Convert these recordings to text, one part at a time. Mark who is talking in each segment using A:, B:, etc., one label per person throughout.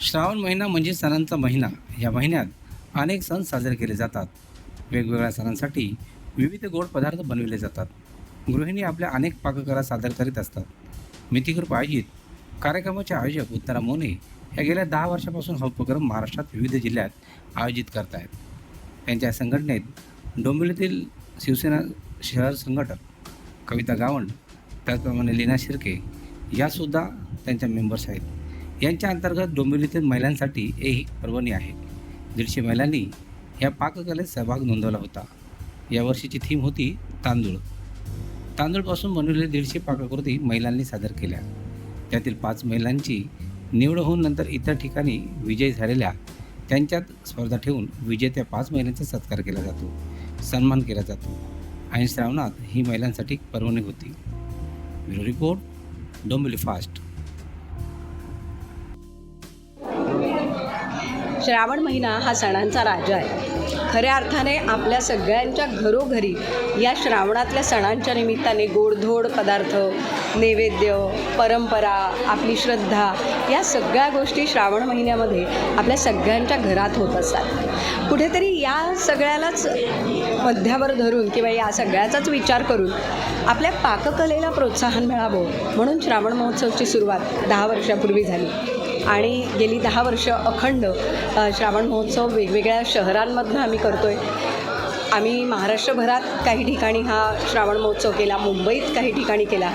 A: श्रावण महिना म्हणजे सणांचा महिना. या महिन्यात अनेक सण साजरे केले जातात. वेगवेगळ्या सणांसाठी विविध गोड पदार्थ बनविले जातात. गृहिणी आपल्या अनेक पाककला सादर करीत असतात. मिथिकृप आयोजित कार्यक्रमाचे आयोजक उत्तरा मोने या गेल्या दहा वर्षापासून हा उपक्रम महाराष्ट्रात विविध जिल्ह्यात आयोजित करत आहेत. त्यांच्या संघटनेत डोंबिवलीतील शिवसेना शहर संघटक कविता गावंड त्याचप्रमाणे लीना शिर्के यासुद्धा त्यांच्या मेंबर्स आहेत. यांच्या अंतर्गत डोंबिवलीतील महिलांसाठी एक पर्वणी आहे. दीडशे महिलांनी या पाककलेत सहभाग नोंदवला होता. यावर्षीची थीम होती तांदूळ. तांदूळपासून बनवलेली दीडशे पाककृती महिलांनी सादर केल्या. त्यातील पाच महिलांची निवड होऊन नंतर इतर ठिकाणी विजयी झालेल्या त्यांच्यात स्पर्धा ठेवून विजेत्या पाच महिलांचा सत्कार केला जातो सन्मान केला जातो आणि श्रावणात ही महिलांसाठी पर्वणी होती. Bureau report Dombivli fast.
B: Shravan महिना हा सणांचा राजा आहे. खऱ्या अर्थाने आपल्या सगळ्यांच्या घरोघरी या श्रावणातल्या सणांच्या निमित्ताने गोडधोड पदार्थ नैवेद्य परंपरा आपली श्रद्धा या सगळ्या गोष्टी श्रावण महिन्यामध्ये आपल्या सगळ्यांच्या घरात होत असतात. कुठेतरी या सगळ्यालाच मध्यावर धरून किंवा या सगळ्याचाच विचार करून आपल्या पाककलेला प्रोत्साहन मिळावं म्हणून श्रावण महोत्सवची सुरुवात दहा वर्षापूर्वी झाली. आणि गेली दहा वर्ष अखंड श्रावण महोत्सव वेगवेगळ्या शहरांमधनं आम्ही करतो आहे आम्ही महाराष्ट्रभरात काही ठिकाणी हा श्रावण महोत्सव केला मुंबईत काही ठिकाणी केला.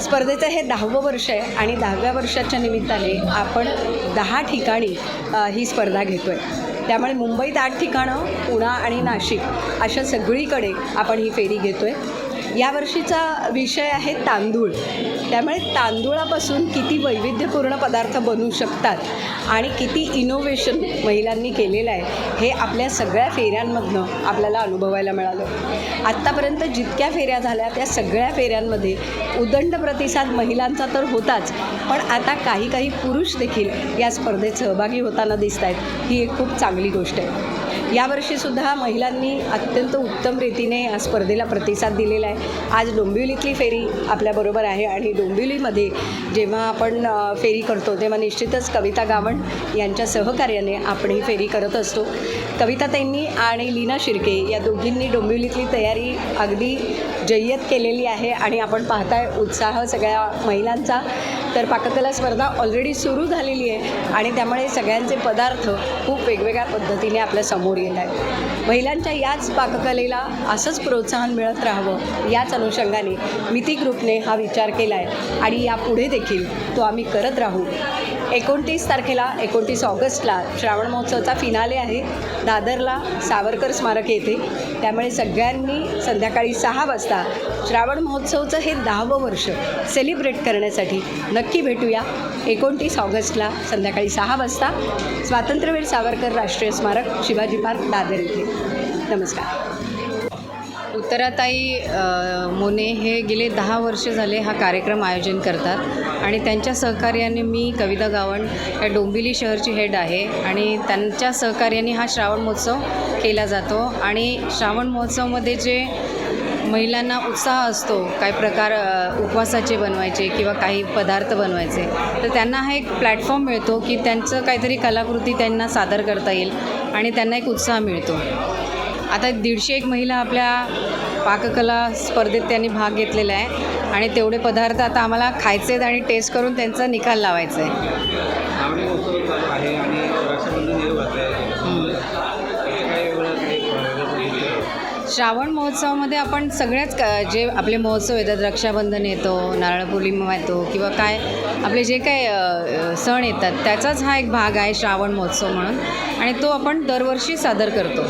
B: स्पर्धेचं हे दहावं वर्ष आहे आणि दहाव्या वर्षाच्या निमित्ताने आपण दहा ठिकाणी ही स्पर्धा घेतो आहे त्यामुळे मुंबईत आठ ठिकाणं पुणा आणि नाशिक अशा सगळीकडे आपण ही फेरी घेतो आहे यावर्षीचा विषय आहे तांदूळ. त्यामुळे तांदूळापासून किती वैविध्यपूर्ण पदार्थ बनू शकतात आणि किती इनोव्हेशन महिलांनी केलेलं आहे हे आपल्या सगळ्या फेऱ्यांमधनं आपल्याला अनुभवायला मिळालं. आत्तापर्यंत जितक्या फेऱ्या झाल्या त्या सगळ्या फेऱ्यांमध्ये उदंड प्रतिसाद महिलांचा तर होताच पण आता काही काही पुरुष देखील या स्पर्धेत सहभागी होताना दिसत आहेत ही एक खूप चांगली गोष्ट आहे. यावर्षीसुद्धा महिलांनी अत्यंत उत्तम रीतीने या स्पर्धेला प्रतिसाद दिलेला आहे. आज डोंबिवलीतली फेरी आपल्याबरोबर आहे आणि डोंबिवलीमध्ये जेव्हा आपण फेरी करतो तेव्हा निश्चितच कविता गावण यांच्या सहकार्याने आपण ही फेरी करत असतो. कविताताईंनी आणि लीना शिर्के या दोघींनी डोंबिवलीतली तयारी अगदी जय्यत केलेली आहे आणि आपण पाहताय उत्साह सगळ्या महिलांचा. तर पाककला स्पर्धा ऑलरेडी सुरू झालेली आहे आणि त्यामुळे सगळ्यांचे पदार्थ खूप वेगवेगळ्या पद्धतीने आपल्यासमोर येत आहेत. महिलांच्या याच पाककलेला असंच प्रोत्साहन मिळत राहावं याच अनुषंगाने मिती ग्रुपने हा विचार केला आहे आणि यापुढे देखील तो आम्ही करत राहू. एकोणतीस तारखेला एकोणतीस ऑगस्टला श्रावण महोत्सवचा फिनाले आहे. दादरला सावरकर स्मारक येथे. त्यामुळे सगळ्यांनी संध्याकाळी सहा वाजता श्रावण महोत्सवचं हे दहावं वर्ष सेलिब्रेट करण्यासाठी नक्की भेटूया. एकोणतीस ऑगस्टला संध्याकाळी सहा वाजता स्वातंत्र्यवीर सावरकर राष्ट्रीय स्मारक शिवाजी पार्क दादर येथे. नमस्कार.
C: उत्तराताई मोने हे गेले दहा वर्ष झाले हा कार्यक्रम आयोजन करतात. आणि त्यांच्या सहकार्याने मी कविता गावण या डोंबिवली शहरची हेड आहे. आणि त्यांच्या सहकार्याने हा श्रावण महोत्सव केला जातो. आणि श्रावण महोत्सवमध्ये जे महिलांना उत्साह असतो काही प्रकार उपवासाचे बनवायचे किंवा काही पदार्थ बनवायचे तर त्यांना हा एक प्लॅटफॉर्म मिळतो की त्यांचं काहीतरी कलाकृती त्यांना सादर करता येईल आणि त्यांना एक उत्साह मिळतो. आता दीडशे एक महिला आपल्या पाककला स्पर्धेत त्यांनी भाग घेतलेला आहे. आणि तेवढे पदार्थ आता आम्हाला खायचे आहेत आणि टेस्ट करून त्यांचा निकाल लावायचा आहे.
D: श्रावणी
C: महोत्सवामध्ये आपण सगळ्याच क- जे आपले महोत्सव येतात रक्षाबंधन येतो नारळ पौर्णिमा येतो किंवा काय आपले जे काय सण येतात त्याचाच हा एक भाग आहे श्रावण महोत्सव म्हणून. आणि तो आपण दरवर्षी सादर करतो.